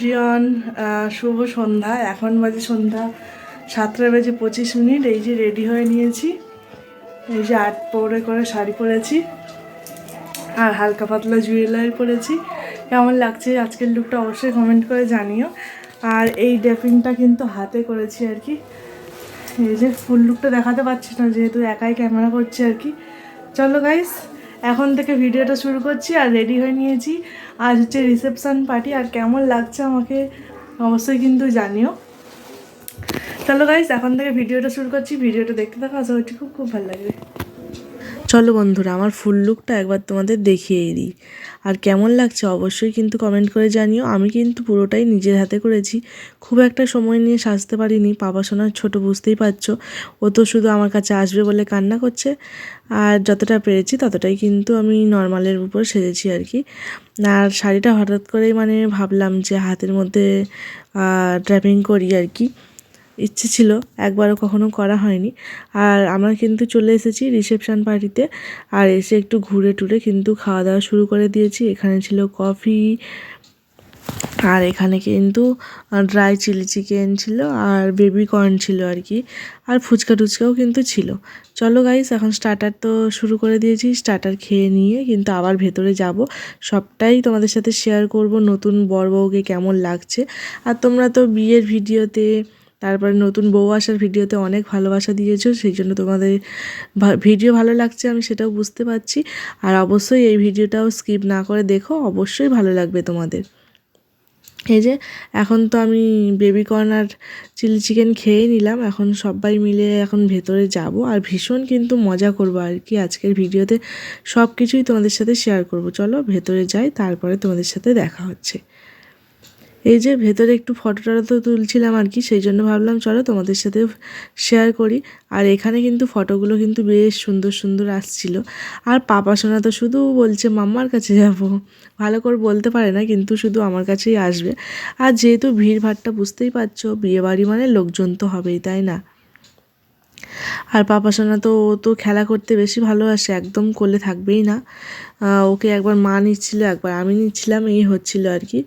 Everyone শুভ সন্ধ্যা। এখন বাজে সন্ধ্যা সাতটা বেজে পঁচিশ মিনিট। এই যে রেডি হয়ে নিয়েছি। এই যে আট পরে করে শাড়ি পরেছি। আর হালকা পাতলা জুয়েলারি পরেছি। কেমন লাগছে আজকের লুকটা অবশ্যই কমেন্ট করে জানিও। আর এই ডেপিংটা কিন্তু হাতে করেছি আর কি। এই যে ফুল লুকটা দেখাতে পারছি না, যেহেতু একাই ক্যামেরা করছি আর কি। চলো গাইস এখন থেকে ভিডিওটা শুরু করছি আর রেডি হয়ে নিয়েছি। আজ হচ্ছে রিসেপশান পার্টি আর কেমন লাগছে আমাকে অবশ্যই কিন্তু জানিও। চলো গাইস এখন থেকে ভিডিওটা শুরু করছি। ভিডিওটা দেখতে থাকো, আশা করছি খুব খুব ভালো লাগবে। চলো বন্ধুরা, আমার ফুল লুকটা একবার তোমাদের দেখিয়ে দিই। আর কেমন লাগছে অবশ্যই কিন্তু কমেন্ট করে জানিও। আমি কিন্তু পুরোটাই নিজের হাতে করেছি। খুব একটা সময় নিয়ে সাজতে পারিনি। পাপা সোনার ছোটো বুঝতেই পারছ। ও তো শুধু আমার কাছে আসবে বলে কান্না করছে। আর যতটা পেরেছি ততটাই কিন্তু আমি নর্মালের উপর সেজেছি আর কি। আর শাড়িটা হঠাৎ করেই মানে ভাবলাম যে হাতের মধ্যে ড্র্যাপিং করি আর কি। ইচ্ছে ছিল, একবারও কখনো করা হয়নি। আর আমরা কিন্তু চলে এসেছি রিসেপশান পার্টিতে, আর এসে একটু ঘুরে টুরে কিন্তু খাওয়া দাওয়া শুরু করে দিয়েছি। এখানে ছিল কফি, আর এখানে কিন্তু ড্রাই চিলি চিকেন ছিল, আর বেবি কর্ন ছিল আর কি, আর ফুচকা টুচকাও কিন্তু ছিল। চলো গাইস এখন স্টার্টার তো শুরু করে দিয়েছি স্টার্টার খেয়ে নিয়ে কিন্তু আবার ভেতরে যাব। সবটাই তোমাদের সাথে শেয়ার করব, নতুন বর বউকে কেমন লাগছে। আর তোমরা তো বিয়ের ভিডিওতে তারপরে নতুন বউ আসার ভিডিওতে অনেক ভালোবাসা দিয়েছ, সেই জন্য তোমাদের ভিডিও ভালো লাগছে আমি সেটাও বুঝতে পারছি। আর অবশ্যই এই ভিডিওটাও স্কিপ না করে দেখো, অবশ্যই ভালো লাগবে তোমাদের। এই যে, এখন তো আমি বেবি কর্ন আর চিলি চিকেন খেয়ে নিলাম, এখন সবাই মিলে এখন ভেতরে যাব। আর ভীষণ কিন্তু মজা করব আর কি, আজকের ভিডিওতে সব কিছুই তোমাদের সাথে শেয়ার করব। চলো ভেতরে যাই, তারপরে তোমাদের সাথে দেখা হচ্ছে। এই যে ভেতরে একটু ফটো টটো তো তুলছিলাম আর কি, সেই জন্য ভাবলাম চলো তোমাদের সাথে শেয়ার করি। আর এখানে কিন্তু ফটোগুলো কিন্তু বেশ সুন্দর সুন্দর আসছিল। আর পাপা সোনা তো শুধু বলছে, মাম্মার কাছে যাব। ভালো করে বলতে পারে না, কিন্তু শুধু আমার কাছেই আসবে। আর যেহেতু ভিড় ভাড়টা বুঝতেই পারছ, বিয়েবাড়ি মানে লোকজন তো হবেই, তাই না? আর পাপা সোনা তো, ও তো খেলা করতে বেশি ভালোবাসে, একদম কোলে থাকবেই না। ওকে একবার মা নিচ্ছিল, একবার আমি নিচ্ছিলাম, এই হচ্ছিল আর কি।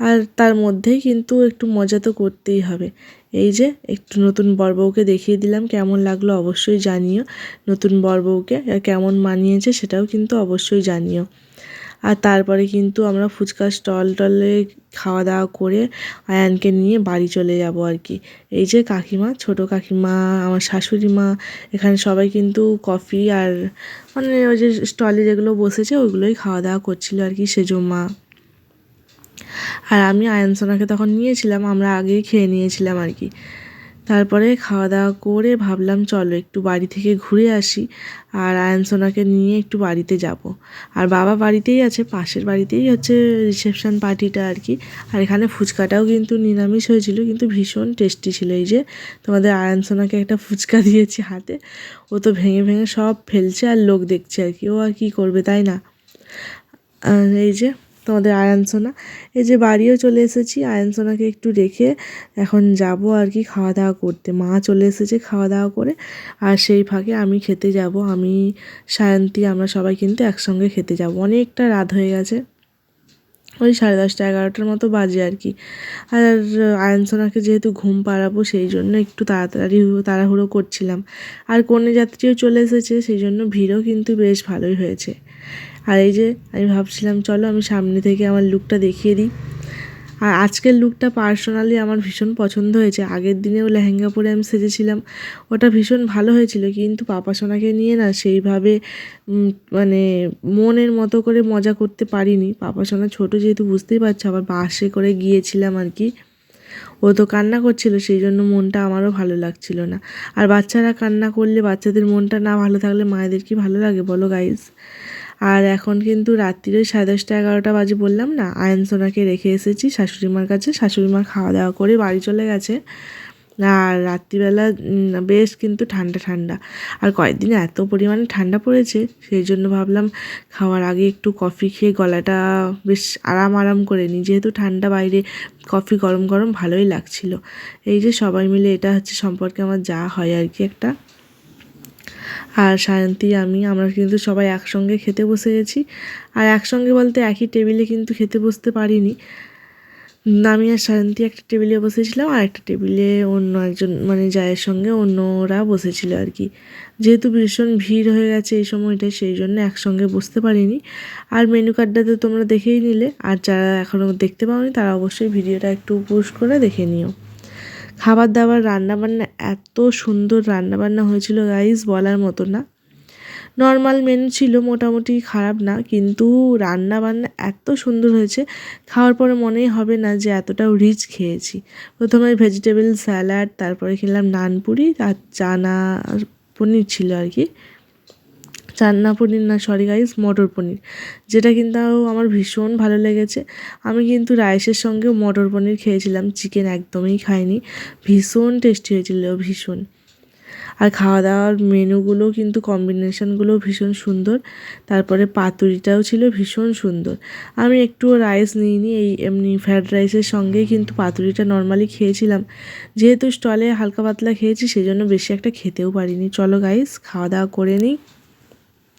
আর তার মধ্যেই কিন্তু একটু মজা তো করতেই হবে। এই যে, একটু নতুন বরবউকে দেখিয়ে দিলাম, কেমন লাগল অবশ্যই জানিও। নতুন বরবউকে কেমন মানিয়েছে সেটাও কিন্তু অবশ্যই জানিও। আর তারপরে কিন্তু আমরা ফুচকা স্টল টলে খাওয়া দাওয়া করে আয়ানকে নিয়ে বাড়ি চলে যাব আর কি। এই যে কাকিমা, ছোট কাকিমা, আমার শাশুড়ি মা, এখানে সবাই কিন্তু কফি আর মানে ওই যে স্টলে যেগুলো বসেছে ওইগুলোই খাওয়া দাওয়া করছিল আর কি সেজো মা। আর আমি আয়নসোনাকে তখন নিয়েছিলাম, আমরা আগেই খেয়ে নিয়েছিলাম আর কি। তারপরে খাওয়া দাওয়া করে ভাবলাম, চলো একটু বাড়ি থেকে ঘুরে আসি আর আয়নসোনাকে নিয়ে একটু বাড়িতে যাব। আর বাবা বাড়িতেই আছে, পাশের বাড়িতেই হচ্ছে রিসেপশন পার্টিটা আর কি। আর এখানে ফুচকাটাও কিন্তু নিরামিষ হয়েছিল, কিন্তু ভীষণ টেস্টি ছিল। এই যে তোমাদের আয়নসোনাকে একটা ফুচকা দিয়েছি হাতে, ও তো ভেঙে ভেঙে সব ফেলছে আর লোক দেখছে আর কি। ও আর কী করবে, তাই না? এই যে তোমাদের আয়ানসোনা। এই যে বাড়িও চলে এসেছি, আয়ানসোনাকে একটু রেখে এখন যাব আর কি খাওয়া দাওয়া করতে। মা চলে এসেছে খাওয়া দাওয়া করে, আর সেই ফাঁকে আমি খেতে যাব। আমি, সায়ন্তী, আমরা সবাই কিন্তু একসঙ্গে খেতে যাব। অনেকটা রাত হয়ে গেছে, ওই সাড়ে দশটা, এগারোটার মতো বাজে আর কি। আর আয়নসোনাকে যেহেতু ঘুম পাড়াবো, সেই জন্য একটু তাড়াতাড়ি তাড়াহুড়ো করছিলাম। আর কন্যা যাত্রীও চলে এসেছে, সেই জন্য ভিড়ও কিন্তু বেশ ভালোই হয়েছে। আর এই যে, আমি ভাবছিলাম, চলো আমি সামনে থেকে আমার লুকটা দেখিয়ে দিই। আর আজকের লুকটা পার্সোনালি আমার ভীষণ পছন্দ হয়েছে। আগের দিনেও লেহেঙ্গা পরে আমি সেজেছিলাম, ওটা ভীষণ ভালো হয়েছিল, কিন্তু পাপা সোনাকে নিয়ে না সেইভাবে মানে মনের মতো করে মজা করতে পারিনি। পাপা সোনা ছোটো যেহেতু বুঝতেই পারছ, আবার বাসে করে গিয়েছিলাম আর কি। ও তো কান্না করছিল, সেই জন্য মনটা আমারও ভালো লাগছিল না। আর বাচ্চারা কান্না করলে বাচ্চাদের মনটা না ভালো থাকলে মায়েদের কি ভালো লাগে বলো গাইজ আর এখন কিন্তু রাত্রিরে সাড়ে দশটা, এগারোটা বাজে বললাম না, আয়ন সোনাকে রেখে এসেছি শাশুড়ি মার কাছে। শাশুড়ি মা খাওয়া দাওয়া করে বাড়ি চলে গেছে। আর রাত্রিবেলা বেশ কিন্তু ঠান্ডা ঠান্ডা। আর কয়েকদিন এত পরিমাণে ঠান্ডা পড়েছে, সেই জন্য ভাবলাম খাওয়ার আগে একটু কফি খেয়ে গলাটা বেশ আরাম আরাম করে নিই। যেহেতু ঠান্ডা বাইরে, কফি গরম গরম ভালোই লাগছিল। এই যে সবাই মিলে, এটা হচ্ছে সম্পর্কে আমার যা হয় আর কি একটা। আর সায়ন্তী, আমি, আমরা কিন্তু সবাই একসঙ্গে খেতে বসে গেছি। আর একসঙ্গে বলতে একই টেবিলে কিন্তু খেতে বসতে পারিনি। আমি আর শান্তি একটা টেবিলে বসেছিলাম, আর একটা টেবিলে অন্য একজন মানে জায়ের সঙ্গে অন্যরা বসেছিল আর কি। যেহেতু ভীষণ ভিড় হয়ে গেছে এই সময়টায়, সেই জন্য একসঙ্গে বসতে পারিনি। আর মেনু কার্ডটা তো তোমরা দেখেই নিলে। আর যারা এখনও দেখতে পাওনি, তারা অবশ্যই ভিডিওটা একটু পুশ করে দেখে নিও। খাবার দাবার রান্নাবান্না, এত সুন্দর রান্নাবান্না হয়েছিল গাইজ বলার মতো না। নর্মাল মেনু ছিল মোটামুটি খারাপ না, কিন্তু রান্নাবান্না এত সুন্দর হয়েছে, খাওয়ার পরে মনেই হবে না যে এতটাও রিচ খেয়েছি। প্রথমে ভেজিটেবল স্যালাড তারপরে খেলাম নানপুরি আর চানা পনির ছিল আর কি। চান্না পনির না, সরি গাইস মটর পনির। যেটা কিন্তু আমার ভীষণ ভালো লেগেছে। আমি কিন্তু রাইসের সঙ্গেও মটর পনির খেয়েছিলাম চিকেন একদমই খাইনি। ভীষণ টেস্টি হয়েছিল, ভীষণ। আর খাওয়া দাওয়ার মেনুগুলো কিন্তু কম্বিনেশনগুলো ভীষণ সুন্দর। তারপরে পাতুরিটাও ছিল ভীষণ সুন্দর। আমি একটুও রাইস নিইনি, এই এমনি ফ্রায়েড রাইসের সঙ্গে কিন্তু পাতুরিটা নর্মালি খেয়েছিলাম। যেহেতু স্টলে হালকা পাতলা খেয়েছি সেই জন্য বেশি একটা খেতেও পারিনি। চলো গাইস খাওয়া দাওয়া করে নিই।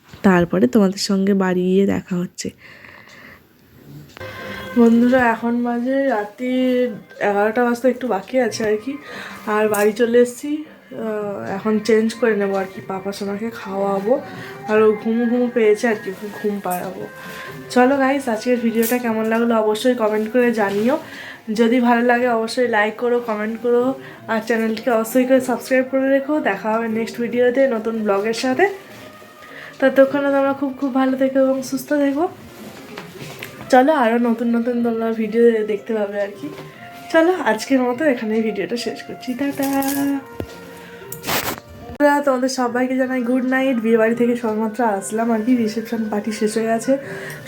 তারপরে তোমাদের সঙ্গে বাড়ি গিয়ে দেখা হচ্ছে। বন্ধুরা, এখন মাঝে রাত্রি এগারোটা বাজতে একটু বাকি আছে আর কি। আর বাড়ি চলে এসেছি। এখন চেঞ্জ করে নেব আর কি। পাপা সোনাকে খাওয়াবো। আর ও ঘুম ঘুম পেয়েছে আর কি, ঘুম পাড়াবো। চলো গাইস আজকের ভিডিওটা কেমন লাগল অবশ্যই কমেন্ট করে জানিও। যদি ভালো লাগে অবশ্যই লাইক করো কমেন্ট করো। আর চ্যানেলটিকে অবশ্যই করে সাবস্ক্রাইব করে রেখো। দেখা হবে নেক্সট ভিডিওতে নতুন ব্লগের সাথে। ততক্ষণে তোমরা খুব খুব ভালো থেকো এবং সুস্থ থেকো। চলো আরও নতুন নতুন তোমরা ভিডিও দেখতে পাবে আর কি। চলো আজকের মতো এখানেই ভিডিওটা শেষ করছি। টাটা। তোমাদের সবাইকে জানাই গুড নাইট বিয়ে বাড়ি থেকে সবেমাত্র আসলাম আর কি। রিসেপশন পার্টি শেষ হয়ে গেছে।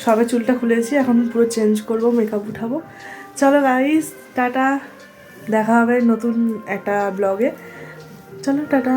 সবে চুলটা খুলেছি। এখন পুরো চেঞ্জ করব মেকআপ উঠাবো। চলো গাইস টাটা। দেখা হবে নতুন একটা ব্লগে চলো টাটা।